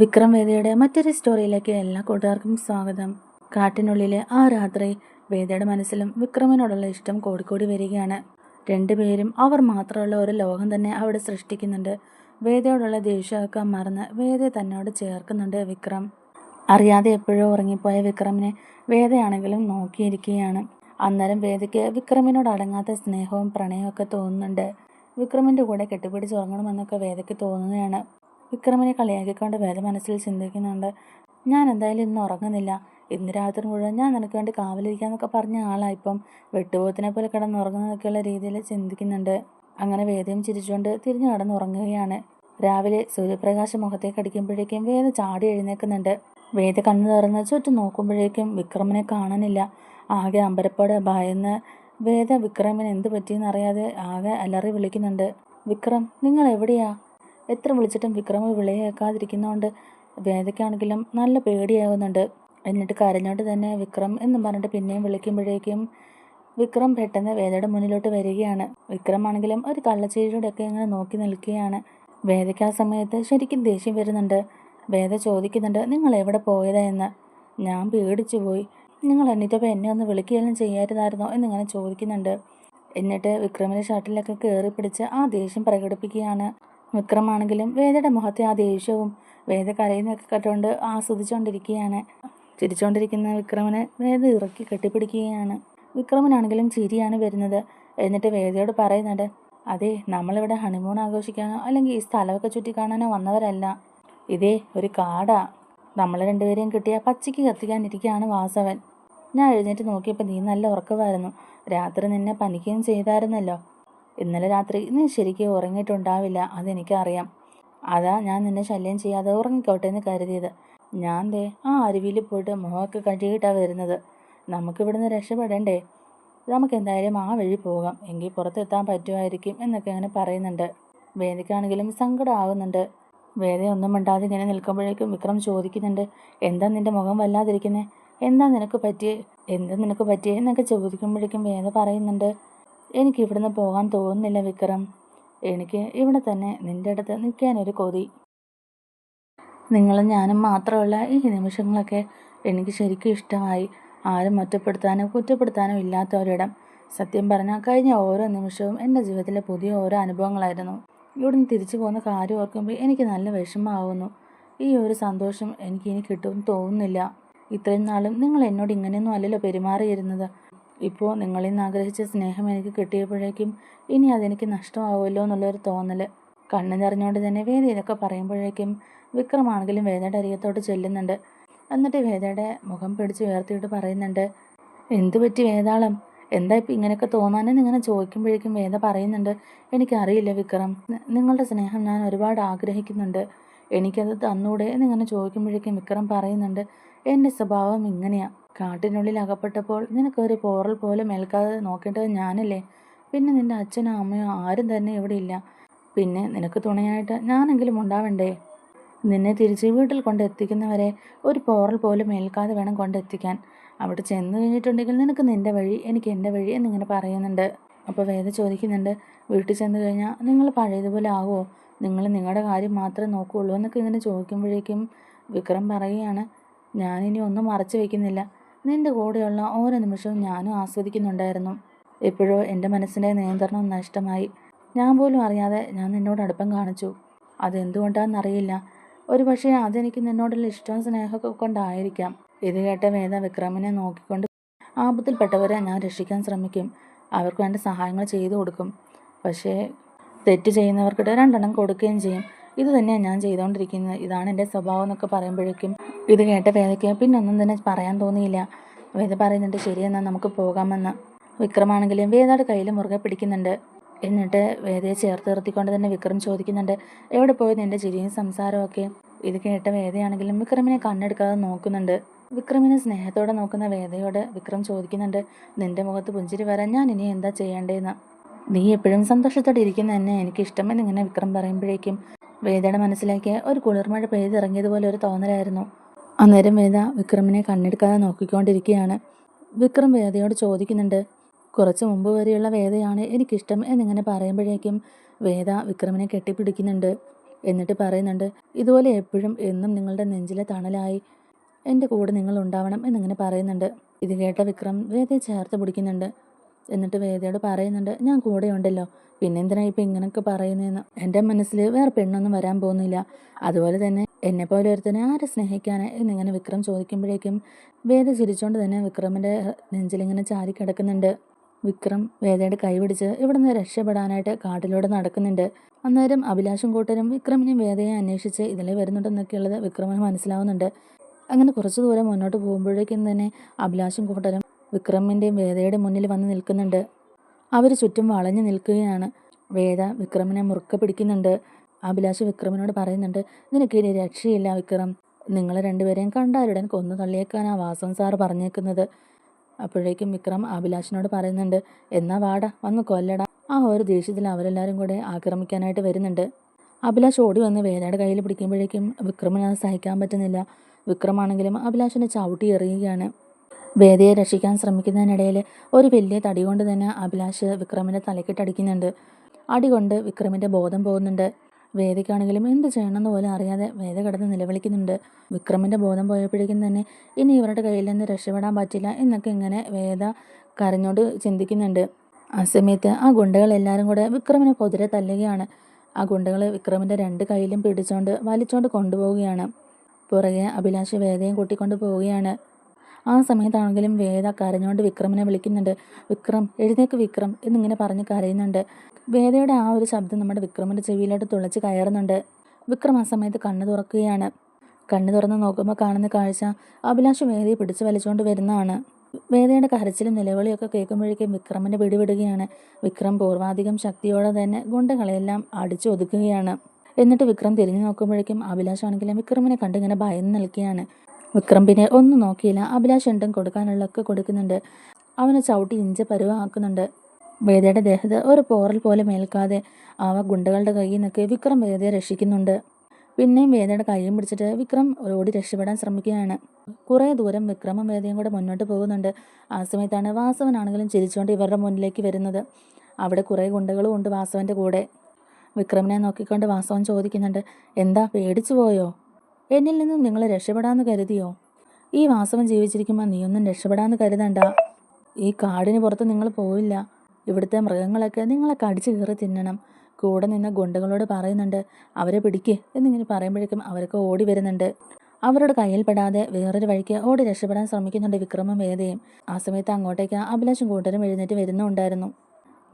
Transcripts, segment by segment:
വിക്രം വേദയുടെ മറ്റൊരു സ്റ്റോറിയിലേക്ക് എല്ലാ കൂട്ടുകാർക്കും സ്വാഗതം. കാട്ടിനുള്ളിലെ ആ രാത്രി വേദയുടെ മനസ്സിലും വിക്രമിനോടുള്ള ഇഷ്ടം കൂടിക്കൂടി വരികയാണ്. രണ്ടുപേരും അവർ മാത്രമുള്ള ഒരു ലോകം തന്നെ അവിടെ സൃഷ്ടിക്കുന്നുണ്ട്. വേദയോടുള്ള ദേഷ്യമൊക്കെ മറന്ന് വേദയെ തന്നോട് ചേർക്കുന്നുണ്ട് വിക്രം. അറിയാതെ എപ്പോഴോ ഉറങ്ങിപ്പോയ വിക്രമിനെ വേദയാണെങ്കിലും നോക്കിയിരിക്കുകയാണ്. അന്നേരം വേദയ്ക്ക് വിക്രമിനോട് അടങ്ങാത്ത സ്നേഹവും പ്രണയവും ഒക്കെ തോന്നുന്നുണ്ട്. വിക്രമിന്റെ കൂടെ കെട്ടിപ്പിടിച്ച് ഉറങ്ങണമെന്നൊക്കെ വേദയ്ക്ക് തോന്നുകയാണ്. വിക്രമിനെ കളിയാക്കിക്കൊണ്ട് വേദ മനസ്സിൽ ചിന്തിക്കുന്നുണ്ട്. ഞാൻ എന്തായാലും ഇന്ന് ഉറങ്ങുന്നില്ല. ഇന്ന് രാത്രി മുഴുവൻ ഞാൻ നിനക്ക് വേണ്ടി കാവലിരിക്കാന്നൊക്കെ പറഞ്ഞ ആളാണ് ഇപ്പം. വെട്ടുപോത്തിനെ പോലെ കിടന്ന് ഉറങ്ങുന്നതൊക്കെയുള്ള രീതിയിൽ ചിന്തിക്കുന്നുണ്ട്. അങ്ങനെ വേദയും ചിരിച്ചുകൊണ്ട് തിരിഞ്ഞു കടന്ന് ഉറങ്ങുകയാണ്. രാവിലെ സൂര്യപ്രകാശം മുഖത്തേക്ക് അടിക്കുമ്പോഴേക്കും വേദ ചാടി എഴുന്നേൽക്കുന്നുണ്ട്. വേദ കണ്ണു തുറന്ന് ചുറ്റും നോക്കുമ്പോഴേക്കും വിക്രമിനെ കാണാനില്ല ആകെ അമ്പരപ്പോടെ ഭയന്ന് വേദ വിക്രമിന് എന്ത് പറ്റിയെന്നറിയാതെ ആകെ അലറി വിളിക്കുന്നുണ്ട്. വിക്രം നിങ്ങൾ എവിടെയാ? എത്ര വിളിച്ചിട്ടും വിക്രം വിളയേക്കാതിരിക്കുന്നതുകൊണ്ട് വേദയ്ക്കാണെങ്കിലും നല്ല പേടിയാവുന്നുണ്ട്. എന്നിട്ട് കരഞ്ഞോണ്ട് തന്നെ വിക്രം എന്ന് പറഞ്ഞിട്ട് പിന്നെയും വിളിക്കുമ്പോഴേക്കും വിക്രം പെട്ടെന്ന് വേദയുടെ മുന്നിലോട്ട് വരികയാണ്. വിക്രമാണെങ്കിലും ഒരു കള്ളച്ചേരിയോടെയൊക്കെ ഇങ്ങനെ നോക്കി നിൽക്കുകയാണ്. വേദയ്ക്ക് ആ സമയത്ത് ശരിക്കും ദേഷ്യം വരുന്നുണ്ട്. വേദ ചോദിക്കുന്നുണ്ട് നിങ്ങൾ എവിടെ പോയതാ എന്ന്? ഞാൻ പേടിച്ചു പോയി. നിങ്ങൾ എന്നിട്ടപ്പോൾ എന്നെ ഒന്ന് വിളിക്കുകയെല്ലാം ചെയ്യാറുണ്ടായിരുന്നോ എന്നിങ്ങനെ ചോദിക്കുന്നുണ്ട്. എന്നിട്ട് വിക്രമിന്റെ ഷർട്ടിലൊക്കെ കയറി പിടിച്ച് ആ ദേഷ്യം പ്രകടിപ്പിക്കുകയാണ്. വിക്രമാണെങ്കിലും വേദയുടെ മുഖത്തെ ആ ദേഷ്യവും വേദ കരയുന്നൊക്കെ കണ്ടുകൊണ്ട് ആസ്വദിച്ചുകൊണ്ടിരിക്കുകയാണ് ചിരിച്ചുകൊണ്ടിരിക്കുന്ന വിക്രമനെ വേദ ഇറക്കി കെട്ടിപ്പിടിക്കുകയാണ്. വിക്രമനാണെങ്കിലും ചിരിയാണ് വരുന്നത്. എന്നിട്ട് വേദയോട് പറയുന്നുണ്ട് അതെ നമ്മളിവിടെ ഹണിമൂൺ ആഘോഷിക്കാനോ അല്ലെങ്കിൽ ഈ സ്ഥലമൊക്കെ ചുറ്റി കാണാനോ വന്നവരല്ല. ഇതേ ഒരു കാടാ. നമ്മൾ രണ്ടുപേരെയും കിട്ടിയ പച്ചയ്ക്ക് കത്തിക്കാനിരിക്കുകയാണ് വാസവൻ. ഞാൻ എഴുന്നേറ്റ് നോക്കിയപ്പോൾ നീ നല്ല ഉറക്കമായിരുന്നു. രാത്രി നിന്നെ പനിക്കുകയും ചെയ്തായിരുന്നല്ലോ. ഇന്നലെ രാത്രി നീ ശരിക്കും ഉറങ്ങിയിട്ടുണ്ടാവില്ല അതെനിക്കറിയാം. അതാ ഞാൻ നിന്നെ ശല്യം ചെയ്യാതെ ഉറങ്ങിക്കോട്ടെ എന്ന് കരുതിയത്. ഞാൻ ദേ ആ അരുവിയിൽ പോയിട്ട് മുഖമൊക്കെ കഴുകിയിട്ടാണ് വരുന്നത്. നമുക്കിവിടുന്ന് രക്ഷപ്പെടണ്ടേ? നമുക്ക് എന്തായാലും ആ വഴി പോകാം. എങ്കിൽ പുറത്തെത്താൻ പറ്റുമായിരിക്കും എന്നൊക്കെ അങ്ങനെ പറയുന്നുണ്ട്. വേദിക്കാണെങ്കിലും സങ്കടമാകുന്നുണ്ട് വേദ ഒന്നും മിണ്ടാതെ ഇങ്ങനെ നിൽക്കുമ്പോഴേക്കും വിക്രം ചോദിക്കുന്നുണ്ട് എന്താ നിന്റെ മുഖം വല്ലാതിരിക്കുന്നേ? എന്താ നിനക്ക് പറ്റിയേ? എന്താ നിനക്ക് പറ്റിയേ? എന്നൊക്കെ ചോദിക്കുമ്പോഴേക്കും വേദ പറയുന്നുണ്ട് എനിക്ക് ഇവിടുന്ന് പോകാൻ തോന്നുന്നില്ല വിക്രം. എനിക്ക് ഇവിടെ തന്നെ നിന്റെ അടുത്ത് നിൽക്കാനൊരു കൊതി. നിങ്ങളും ഞാനും മാത്രമല്ല ഈ നിമിഷങ്ങളൊക്കെ എനിക്ക് ശരിക്കും ഇഷ്ടമായി. ആരും ഒറ്റപ്പെടുത്താനോ കുറ്റപ്പെടുത്താനോ ഇല്ലാത്ത ഒരിടം സത്യം പറഞ്ഞാൽ കഴിഞ്ഞ ഓരോ നിമിഷവും എന്റെ ജീവിതത്തിലെ പുതിയ ഓരോ അനുഭവങ്ങളായിരുന്നു. ഇവിടുന്ന് തിരിച്ചു പോകുന്ന കാര്യം ഓർക്കുമ്പോൾ എനിക്ക് നല്ല വിഷമമാവുന്നു. ഈ ഒരു സന്തോഷം എനിക്ക് ഇനി കിട്ടുമെന്ന് തോന്നുന്നില്ല. ഇത്രയും നാളും നിങ്ങൾ എന്നോട് ഇങ്ങനെയൊന്നും അല്ലല്ലോ പെരുമാറിയിരുന്നത്. ഇപ്പോൾ നിങ്ങളിൽ നിന്ന് ആഗ്രഹിച്ച സ്നേഹം എനിക്ക് കിട്ടിയപ്പോഴേക്കും ഇനി അതെനിക്ക് നഷ്ടമാവുമല്ലോ എന്നുള്ളൊരു തോന്നൽ കണ്ണു നിറഞ്ഞുകൊണ്ട് തന്നെ വേദ ഇതൊക്കെ പറയുമ്പോഴേക്കും വിക്രമാണെങ്കിലും വേദയുടെ അരികത്തോട്ട് ചെല്ലുന്നുണ്ട്. എന്നിട്ട് വേദയുടെ മുഖം പിടിച്ച് ഉയർത്തിയിട്ട് പറയുന്നുണ്ട് എന്തു പറ്റി വേതാളം എന്താ ഇപ്പം ഇങ്ങനെയൊക്കെ തോന്നാനെന്ന് ഇങ്ങനെ ചോദിക്കുമ്പോഴേക്കും വേദ പറയുന്നുണ്ട് എനിക്കറിയില്ല വിക്രം നിങ്ങളുടെ സ്നേഹം ഞാൻ ഒരുപാട് ആഗ്രഹിക്കുന്നുണ്ട്. എനിക്കത് തന്നൂടെ എന്നിങ്ങനെ ചോദിക്കുമ്പോഴേക്കും വിക്രം പറയുന്നുണ്ട് എന്റെ സ്വഭാവം ഇങ്ങനെയാ. കാട്ടിനുള്ളിൽ അകപ്പെട്ടപ്പോൾ നിനക്കൊരു പോറൽ പോലും ഏൽക്കാതെ നോക്കേണ്ടത് ഞാനല്ലേ? പിന്നെ നിന്റെ അച്ഛനോ അമ്മയോ ആരും തന്നെ ഇവിടെ ഇല്ല. പിന്നെ നിനക്ക് തുണയായിട്ട് ഞാനെങ്കിലും ഉണ്ടാവണ്ടേ? നിന്നെ തിരിച്ച് വീട്ടിൽ കൊണ്ടെത്തിക്കുന്നവരെ ഒരു പോറൽ പോലും ഏൽക്കാതെ വേണം കൊണ്ടെത്തിക്കാൻ. അവിടെ ചെന്ന് കഴിഞ്ഞിട്ടുണ്ടെങ്കിൽ നിനക്ക് നിന്റെ വഴി എനിക്ക് എന്റെ വഴി എന്നിങ്ങനെ പറയുന്നുണ്ട്. അപ്പോൾ വേദ ചോദിക്കുന്നുണ്ട് വീട്ടിൽ ചെന്ന് കഴിഞ്ഞാൽ നിങ്ങൾ പഴയതുപോലെ ആകുമോ നിങ്ങൾ നിങ്ങളുടെ കാര്യം മാത്രമേ നോക്കുകയുള്ളൂ എന്നൊക്കെ ഇങ്ങനെ ചോദിക്കുമ്പോഴേക്കും വിക്രം പറയുകയാണ് ഞാനിനി ഒന്നും മറച്ചു വയ്ക്കുന്നില്ല നിന്റെ കൂടെയുള്ള ഓരോ നിമിഷവും ഞാനും ആസ്വദിക്കുന്നുണ്ടായിരുന്നു. എപ്പോഴോ എന്റെ മനസ്സിന്റെ നിയന്ത്രണം നഷ്ടമായി. ഞാൻ പോലും അറിയാതെ ഞാൻ നിന്നോട് അടുപ്പം കാണിച്ചു. അതെന്തുകൊണ്ടാണെന്നറിയില്ല. ഒരു പക്ഷേ അതെനിക്ക് നിന്നോടുള്ള ഇഷ്ടവും സ്നേഹമൊക്കെ കൊണ്ടായിരിക്കാം. ഇത് കേട്ട വേദ വിക്രമിനെ നോക്കിക്കൊണ്ട് ആപത്തിൽപ്പെട്ടവരെ ഞാൻ രക്ഷിക്കാൻ ശ്രമിക്കും. അവർക്ക് വേണ്ട സഹായങ്ങൾ ചെയ്തു കൊടുക്കും. പക്ഷേ തെറ്റ് ചെയ്യുന്നവർക്കിട്ട് രണ്ടെണ്ണം കൊടുക്കുകയും ചെയ്യും. ഇത് തന്നെയാണ് ഞാൻ ചെയ്തുകൊണ്ടിരിക്കുന്നത് ഇതാണ് എന്റെ സ്വഭാവം എന്നൊക്കെ പറയുമ്പോഴേക്കും ഇത് കേട്ട വേദയ്ക്ക് പിന്നെ ഒന്നും തന്നെ പറയാൻ തോന്നിയില്ല. വേദ പറയുന്നുണ്ട് ശരിയെന്നാൽ നമുക്ക് പോകാമെന്ന്. വിക്രമാണെങ്കിലും വേദയുടെ കയ്യിൽ മുറുകെ പിടിക്കുന്നുണ്ട്. എന്നിട്ട് വേദയെ ചേർത്ത് നിർത്തിക്കൊണ്ട് തന്നെ വിക്രം ചോദിക്കുന്നുണ്ട് എവിടെ പോയി നിന്റെ ചിരിയും സംസാരമൊക്കെ ഇത് കേട്ട വേദയാണെങ്കിലും വിക്രമിനെ കണ്ണെടുക്കാതെ നോക്കുന്നുണ്ട്. വിക്രമിനെ സ്നേഹത്തോടെ നോക്കുന്ന വേദയോട് വിക്രം ചോദിക്കുന്നുണ്ട് നിന്റെ മുഖത്ത് പുഞ്ചിരി വരാൻ ഞാൻ ഇനി എന്താ ചെയ്യേണ്ടതെന്ന് നീ എപ്പോഴും സന്തോഷത്തോടെ ഇരിക്കുന്ന എന്നെ എനിക്കിഷ്ടം എന്നിങ്ങനെ വിക്രം പറയുമ്പോഴേക്കും വേദയുടെ മനസ്സിലേക്ക് ഒരു കുളിർമഴ പെയ്തിറങ്ങിയതുപോലെ ഒരു തോന്നലായിരുന്നു. അന്നേരം വേദ വിക്രമിനെ കണ്ണെടുക്കാതെ നോക്കിക്കൊണ്ടിരിക്കുകയാണ്. വിക്രം വേദയോട് ചോദിക്കുന്നുണ്ട് കുറച്ച് മുമ്പ് വരെയുള്ള വേദയാണ് എനിക്കിഷ്ടം എന്നിങ്ങനെ പറയുമ്പോഴേക്കും വേദ വിക്രമിനെ കെട്ടിപ്പിടിക്കുന്നുണ്ട്. എന്നിട്ട് പറയുന്നുണ്ട് ഇതുപോലെ എപ്പോഴും എന്നും നിങ്ങളുടെ നെഞ്ചിലെ തണലായി. എന്റെ കൂടെ നിങ്ങൾ ഉണ്ടാവണം എന്നിങ്ങനെ പറയുന്നുണ്ട്. ഇത് കേട്ട വിക്രം വേദയെ ചേർത്ത് പിടിക്കുന്നുണ്ട്. എന്നിട്ട് വേദയോട് പറയുന്നുണ്ട് ഞാൻ കൂടെ ഉണ്ടല്ലോ പിന്നെന്തിനാ ഇപ്പം ഇങ്ങനെയൊക്കെ പറയുന്നതെന്ന് എന്റെ മനസ്സിൽ വേറെ പെണ്ണൊന്നും വരാൻ പോകുന്നില്ല. അതുപോലെ തന്നെ എന്നെ പോലെ ഒരുത്തനെ ആരെ സ്നേഹിക്കാന്? എന്നിങ്ങനെ വിക്രം ചോദിക്കുമ്പോഴേക്കും വേദ ചിരിച്ചുകൊണ്ട് തന്നെ വിക്രമിന്റെ നെഞ്ചിലിങ്ങനെ ചാരി കിടക്കുന്നുണ്ട്. വിക്രം വേദയുടെ കൈ പിടിച്ച് ഇവിടുന്ന് രക്ഷപ്പെടാനായിട്ട് കാട്ടിലൂടെ നടക്കുന്നുണ്ട്. അന്നേരം അഭിലാഷും കൂട്ടരും വിക്രമിനെയും വേദയെ അന്വേഷിച്ച് ഇതിലെ വരുന്നുണ്ടെന്നൊക്കെയുള്ളത് വിക്രമിന് മനസ്സിലാവുന്നുണ്ട്. അങ്ങനെ കുറച്ച് ദൂരം മുന്നോട്ട് പോകുമ്പോഴേക്കും തന്നെ അഭിലാഷും കൂട്ടരും വിക്രമിന്റെയും വേദയുടെ മുന്നിൽ വന്ന് നിൽക്കുന്നുണ്ട്. അവർ ചുറ്റും വളഞ്ഞു നിൽക്കുകയാണ്. വേദ വിക്രമിനെ മുറുക്ക പിടിക്കുന്നുണ്ട്. അഭിലാഷ് വിക്രമിനോട് പറയുന്നുണ്ട് നിനക്കിനി രക്ഷയില്ല വിക്രം. നിങ്ങൾ രണ്ടുപേരെയും കണ്ടാലുടൻ കൊന്നു തള്ളിയേക്കാനാ വാസവൻ സാറ് പറഞ്ഞേക്കുന്നത്. അപ്പോഴേക്കും വിക്രം അഭിലാഷിനോട് പറയുന്നുണ്ട് എന്നാ വാട വന്ന് കൊല്ലട. ആ ഒരു ദേഷ്യത്തിൽ അവരെല്ലാവരും കൂടെ ആക്രമിക്കാനായിട്ട് വരുന്നുണ്ട്. അഭിലാഷ് ഓടി വന്ന് വേദയുടെ കയ്യിൽ പിടിക്കുമ്പോഴേക്കും വിക്രമിനത് സഹിക്കാൻ പറ്റുന്നില്ല. വിക്രമാണെങ്കിലും അഭിലാഷിനെ ചവിട്ടി എറിയുകയാണ്. വേദയെ രക്ഷിക്കാൻ ശ്രമിക്കുന്നതിനിടയിൽ ഒരു വലിയ തടി കൊണ്ട് തന്നെ അഭിലാഷ് വിക്രമിന്റെ തലക്കിട്ടടിക്കുന്നുണ്ട്. അടി കൊണ്ട് വിക്രമിന്റെ ബോധം പോകുന്നുണ്ട്. വേദയ്ക്കാണെങ്കിലും എന്ത് ചെയ്യണമെന്ന് പോലും അറിയാതെ വേദ കിടന്ന് നിലവിളിക്കുന്നുണ്ട്. വിക്രമിന്റെ ബോധം പോയപ്പോഴേക്കും തന്നെ ഇനി ഇവരുടെ കയ്യിൽ നിന്ന് രക്ഷപ്പെടാൻ പറ്റില്ല എന്നൊക്കെ ഇങ്ങനെ വേദ കരഞ്ഞോട് ചിന്തിക്കുന്നുണ്ട്. ആ സമയത്ത് ആ ഗുണ്ടകൾ എല്ലാവരും കൂടെ വിക്രമിനെ പൊതിരെ തല്ലുകയാണ്. ആ ഗുണ്ടകൾ വിക്രമിന്റെ രണ്ട് കയ്യിലും പിടിച്ചുകൊണ്ട് വലിച്ചുകൊണ്ട് കൊണ്ടുപോവുകയാണ്. പുറകെ അഭിലാഷ് വേദയും കൂട്ടിക്കൊണ്ട് പോവുകയാണ്. ആ സമയത്താണെങ്കിലും വേദ കരഞ്ഞുകൊണ്ട് വിക്രമിനെ വിളിക്കുന്നുണ്ട്. വിക്രം എഴുന്നേക്ക് വിക്രം എന്നിങ്ങനെ പറഞ്ഞ് കരയുന്നുണ്ട്. വേദയുടെ ആ ഒരു ശബ്ദം നമ്മുടെ വിക്രമിന്റെ ചെവിയിലോട്ട് തുളച്ച് കയറുന്നുണ്ട്. വിക്രം ആ സമയത്ത് കണ്ണു തുറക്കുകയാണ്. കണ്ണു തുറന്ന് നോക്കുമ്പോൾ കാണുന്ന കാഴ്ച അഭിലാഷ് വേദയെ പിടിച്ചു വലിച്ചുകൊണ്ട് വരുന്നതാണ്. വേദയുടെ കരച്ചിലും നിലവിളിയൊക്കെ കേൾക്കുമ്പോഴേക്കും വിക്രമിന്റെ പിടിവിടുകയാണ്. വിക്രം പൂർവാധികം ശക്തിയോടെ തന്നെ ഗുണ്ടകളെല്ലാം അടിച്ചു ഒതുക്കുകയാണ്. എന്നിട്ട് വിക്രം തിരിഞ്ഞു നോക്കുമ്പോഴേക്കും അഭിലാഷാണെങ്കിലും വിക്രമിനെ കണ്ട് ഇങ്ങനെ ഭയന്ന് നിൽക്കുകയാണ്. വിക്രം പിന്നെ ഒന്നും നോക്കിയില്ല. അഭിലാഷ് കൊടുക്കാനുള്ള കൊടുക്കാനുള്ളതൊക്കെ കൊടുക്കുന്നുണ്ട്. അവനെ ചവിട്ടി ഇഞ്ച പരുവാക്കുന്നുണ്ട്. വേദയുടെ ദേഹത്ത് ഒരു പോറൽ പോലെ മേൽക്കാതെ അവ ഗുണ്ടകളുടെ കയ്യിൽ നിന്നൊക്കെ വിക്രം വേദയെ രക്ഷിക്കുന്നുണ്ട്. പിന്നെയും വേദയുടെ കൈയും പിടിച്ചിട്ട് വിക്രം ഓടി രക്ഷപ്പെടാൻ ശ്രമിക്കുകയാണ്. കുറേ ദൂരം വിക്രമും വേദയും കൂടെ മുന്നോട്ട് പോകുന്നുണ്ട്. ആ സമയത്താണ് വാസവനാണെങ്കിലും ചിരിച്ചുകൊണ്ട് ഇവരുടെ മുന്നിലേക്ക് വരുന്നത്. അവിടെ കുറേ ഗുണ്ടകളും ഉണ്ട് വാസവന്റെ കൂടെ. വിക്രമിനെ നോക്കിക്കൊണ്ട് വാസവൻ ചോദിക്കുന്നുണ്ട് എന്താ പേടിച്ചു പോയോ? എന്നിൽ നിന്നും നിങ്ങൾ രക്ഷപ്പെടാമെന്ന് കരുതിയോ? ഈ വാസവൻ ജീവിച്ചിരിക്കുമ്പോൾ നീയൊന്നും രക്ഷപ്പെടാമെന്ന് കരുതണ്ട. ഈ കാടിന് പുറത്ത് നിങ്ങൾ പോയില്ല ഇവിടുത്തെ മൃഗങ്ങളൊക്കെ നിങ്ങളെ കടിച്ചു കയറി തിന്നണം. കൂടെ നിന്ന ഗുണ്ടകളോട് പറയുന്നുണ്ട് അവരെ പിടിക്ക് എന്നിങ്ങനെ പറയുമ്പോഴേക്കും അവരൊക്കെ ഓടി വരുന്നുണ്ട്. അവരുടെ കയ്യിൽപ്പെടാതെ വേറൊരു വഴിക്ക് ഓടി രക്ഷപ്പെടാൻ ശ്രമിക്കുന്നുണ്ട് വിക്രമം വേദയും. ആ സമയത്ത് അങ്ങോട്ടേക്ക് അഭിലാഷും കൂട്ടരും എഴുന്നേറ്റ് വരുന്നുണ്ടായിരുന്നു.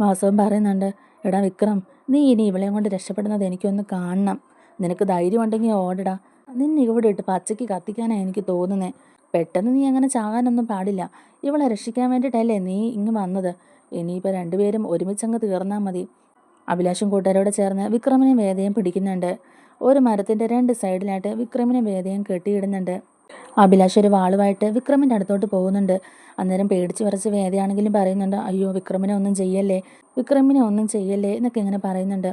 വാസവൻ പറയുന്നുണ്ട് എടാ വിക്രം നീ ഇനി ഇവളെയും കൊണ്ട് രക്ഷപ്പെടുന്നത് എനിക്കൊന്ന് കാണണം. നിനക്ക് ധൈര്യമുണ്ടെങ്കിൽ ഓടടാ. നിന്നെ ഇവിടെ ഇട്ട് പച്ചയ്ക്ക് കത്തിക്കാനാണ് എനിക്ക് തോന്നുന്നത് പെട്ടെന്ന് നീ അങ്ങനെ ചാകാനൊന്നും പാടില്ല. ഇവളെ രക്ഷിക്കാൻ വേണ്ടിയിട്ടല്ലേ നീ ഇങ്ങ് വന്നത്. ഇനിയിപ്പോൾ രണ്ടുപേരും ഒരുമിച്ചങ്ങ് തീർന്നാൽ മതി. അഭിലാഷും കൂട്ടുകാരോട് ചേർന്ന് വിക്രമിനെ വേദയും പിടിക്കുന്നുണ്ട്. ഒരു മരത്തിന്റെ രണ്ട് സൈഡിലായിട്ട് വിക്രമിനെ വേദയും കെട്ടിയിടുന്നുണ്ട്. അഭിലാഷ് ഒരു വാളുമായിട്ട് വിക്രമിന്റെ അടുത്തോട്ട് പോകുന്നുണ്ട്. അന്നേരം പേടിച്ച് വരച്ച് വേദയാണെങ്കിലും പറയുന്നുണ്ട് അയ്യോ വിക്രമിനെ ഒന്നും ചെയ്യല്ലേ? വിക്രമിനെ ഒന്നും ചെയ്യല്ലേ? എന്നൊക്കെ ഇങ്ങനെ പറയുന്നുണ്ട്.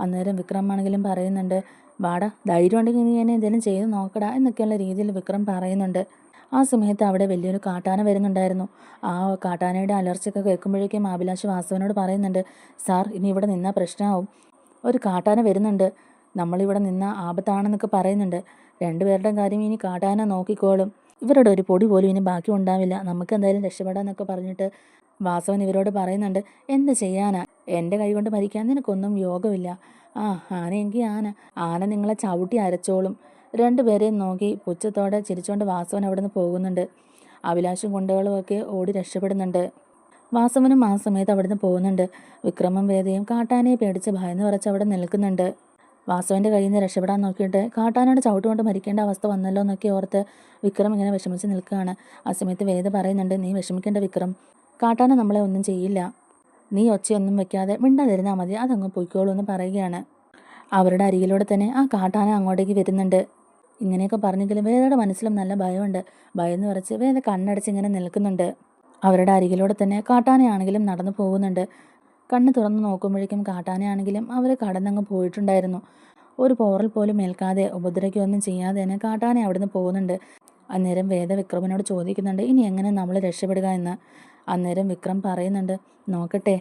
അന്നേരം വിക്രമാണെങ്കിലും പറയുന്നുണ്ട് വാടാ ധൈര്യം ഉണ്ടെങ്കിൽ നീ എന്നെ എന്തെങ്കിലും ചെയ്ത് നോക്കടാ എന്നൊക്കെയുള്ള രീതിയിൽ വിക്രം പറയുന്നുണ്ട്. ആ സമയത്ത് അവിടെ വലിയൊരു കാട്ടാന വരുന്നുണ്ടായിരുന്നു. ആ കാട്ടാനയുടെ അലർച്ചയൊക്കെ കേൾക്കുമ്പോഴേക്കും അഭിലാഷ് വാസുവിനോട് പറയുന്നുണ്ട് സാർ ഇനി ഇവിടെ നിന്നാൽ പ്രശ്നമാവും. ഒരു കാട്ടാന വരുന്നുണ്ട്. നമ്മളിവിടെ നിന്ന ആപത്താണെന്നൊക്കെ പറയുന്നുണ്ട്. രണ്ടുപേരുടെയും കാര്യം ഇനി കാട്ടാന നോക്കിക്കോളും. ഇവരുടെ ഒരു പൊടി പോലും ഇനി ബാക്കി ഉണ്ടാവില്ല. നമുക്ക് എന്തായാലും രക്ഷപ്പെടാമെന്നൊക്കെ പറഞ്ഞിട്ട് വാസവൻ ഇവരോട് പറയുന്നുണ്ട് എന്ത് ചെയ്യാനാ? എന്റെ കൈ കൊണ്ട് മരിക്കാൻ നിനക്കൊന്നും യോഗമില്ല. ആ ആനയെങ്കിൽ ആന. ആന നിങ്ങളെ ചവിട്ടി അരച്ചോളും. രണ്ടുപേരെയും നോക്കി പുച്ഛത്തോടെ ചിരിച്ചുകൊണ്ട് വാസവൻ അവിടെ നിന്ന് പോകുന്നുണ്ട്. അഭിലാഷും ഒക്കെ ഓടി രക്ഷപ്പെടുന്നുണ്ട്. വാസവനും ആ സമയത്ത് അവിടെ നിന്ന് പോകുന്നുണ്ട്. വിക്രമം വേദയും കാട്ടാനയെ പേടിച്ച് ഭയന്ന് പറച്ച് അവിടെ നിൽക്കുന്നുണ്ട്. വാസവന്റെ കയ്യിൽ നിന്ന് രക്ഷപ്പെടാൻ നോക്കിയിട്ട് കാട്ടാനയുടെ ചവിട്ടുകൊണ്ട് മരിക്കേണ്ട അവസ്ഥ വന്നല്ലോ എന്നൊക്കെ ഓർത്ത് വിക്രം ഇങ്ങനെ വിഷമിച്ച് നിൽക്കുകയാണ്. ആ സമയത്ത് വേദ പറയുന്നുണ്ട് നീ വിഷമിക്കേണ്ട വിക്രം. കാട്ടാന നമ്മളെ ഒന്നും ചെയ്യില്ല. നീ ഒച്ചയൊന്നും വെക്കാതെ മിണ്ടാതിരുന്നാൽ മതി അതങ്ങ് പൊയ്ക്കോളൂ എന്ന് പറയുകയാണ്. അവരുടെ അരികിലൂടെ തന്നെ ആ കാട്ടാന അങ്ങോട്ടേക്ക് വരുന്നുണ്ട്. ഇങ്ങനെയൊക്കെ പറഞ്ഞെങ്കിലും വേദയുടെ മനസ്സിലും നല്ല ഭയമുണ്ട്. ഭയം എന്ന് പറച്ച് വേദ കണ്ണടച്ച് ഇങ്ങനെ നിൽക്കുന്നുണ്ട്. അവരുടെ അരികിലൂടെ തന്നെ കാട്ടാനയാണെങ്കിലും നടന്നു പോകുന്നുണ്ട്. കണ്ണ് തുറന്ന് നോക്കുമ്പോഴേക്കും കാട്ടാനയാണെങ്കിലും അവർ കടന്നങ്ങ് പോയിട്ടുണ്ടായിരുന്നു. ഒരു പോറൽ പോലും ഏൽക്കാതെ ഉപദ്രവിക്കുകയൊന്നും ചെയ്യാതെ തന്നെ കാട്ടാന അവിടുന്ന് പോകുന്നുണ്ട്. അന്നേരം വേദ വിക്രമനോട് ചോദിക്കുന്നുണ്ട് ഇനി എങ്ങനെ നമ്മൾ രക്ഷപ്പെടുക എന്ന്? അന്നേരം വിക്രം പറയുന്നുണ്ട് നോക്കട്ടെ.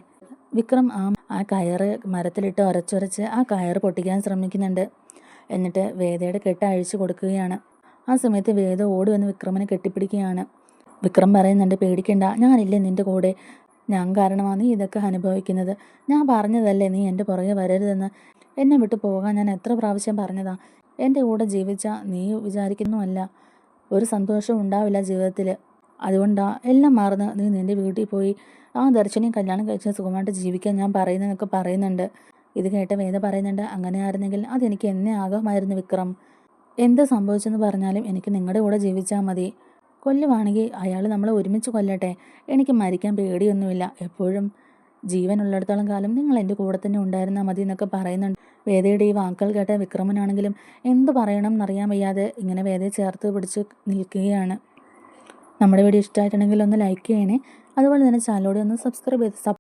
വിക്രം ആ ആ കയറ് മരത്തിലിട്ട് ഉരച്ചുരച്ച് ആ കയറ് പൊട്ടിക്കാൻ ശ്രമിക്കുന്നുണ്ട്. എന്നിട്ട് വേദയുടെ കെട്ട് അഴിച്ചു കൊടുക്കുകയാണ്. ആ സമയത്ത് വേദ ഓടി വന്ന് വിക്രമനെ കെട്ടിപ്പിടിക്കുകയാണ്. വിക്രം പറയുന്നുണ്ട് പേടിക്കണ്ട ഞാനില്ലേ നിന്റെ കൂടെ? ഞാൻ കാരണമാണ് നീ ഇതൊക്കെ അനുഭവിക്കുന്നത്. ഞാൻ പറഞ്ഞതല്ലേ നീ എന്റെ പുറകെ വരരുതെന്ന്? എന്നെ വിട്ടു പോകാൻ ഞാൻ എത്ര പ്രാവശ്യം പറഞ്ഞതാ? എന്റെ കൂടെ ജീവിച്ച നീ വിചാരിക്കുന്നുമല്ല ഒരു സന്തോഷം ഉണ്ടാവില്ല ജീവിതത്തിൽ അതുകൊണ്ടാ എല്ലാം മറന്ന് നീ നിന്റെ വീട്ടിൽ പോയി ആ ദർശനയും കല്യാണം കഴിച്ച് സുഖമായിട്ട് ജീവിക്കാൻ ഞാൻ പറയുന്നതെന്നൊക്കെ പറയുന്നുണ്ട്. ഇത് കേട്ട വേദ പറയുന്നുണ്ട് അങ്ങനെ ആയിരുന്നെങ്കിൽ അതെനിക്ക് എന്നെ ആകാമായിരുന്നു വിക്രം. എന്ത് സംഭവിച്ചെന്ന് പറഞ്ഞാലും എനിക്ക് നിങ്ങളുടെ കൂടെ ജീവിച്ചാൽ മതി. കൊല്ലുവാണെങ്കിൽ അയാൾ നമ്മളെ ഒരുമിച്ച് കൊല്ലട്ടെ. എനിക്ക് മരിക്കാൻ പേടിയൊന്നുമില്ല. എപ്പോഴും ജീവനുള്ളിടത്തോളം കാലം നിങ്ങൾ എന്റെ കൂടെ തന്നെ ഉണ്ടായിരുന്നാൽ മതി എന്നൊക്കെ പറയുന്നുണ്ട്. വേദയുടെ ഈ വാക്കുകൾ കേട്ട വിക്രമനാണെങ്കിലും എന്ത് പറയണം എന്നറിയാൻ വയ്യാതെ ഇങ്ങനെ വേദയെ ചേർത്ത് പിടിച്ച് നിൽക്കുകയാണ്. നമ്മുടെ വീഡിയോ ഇഷ്ടമായിട്ടുണ്ടെങ്കിൽ ഒന്ന് ലൈക്ക് ചെയ്യണേ. അതുപോലെ തന്നെ ചാനലോടെ ഒന്ന് സബ്സ്ക്രൈബ് ചെയ്ത്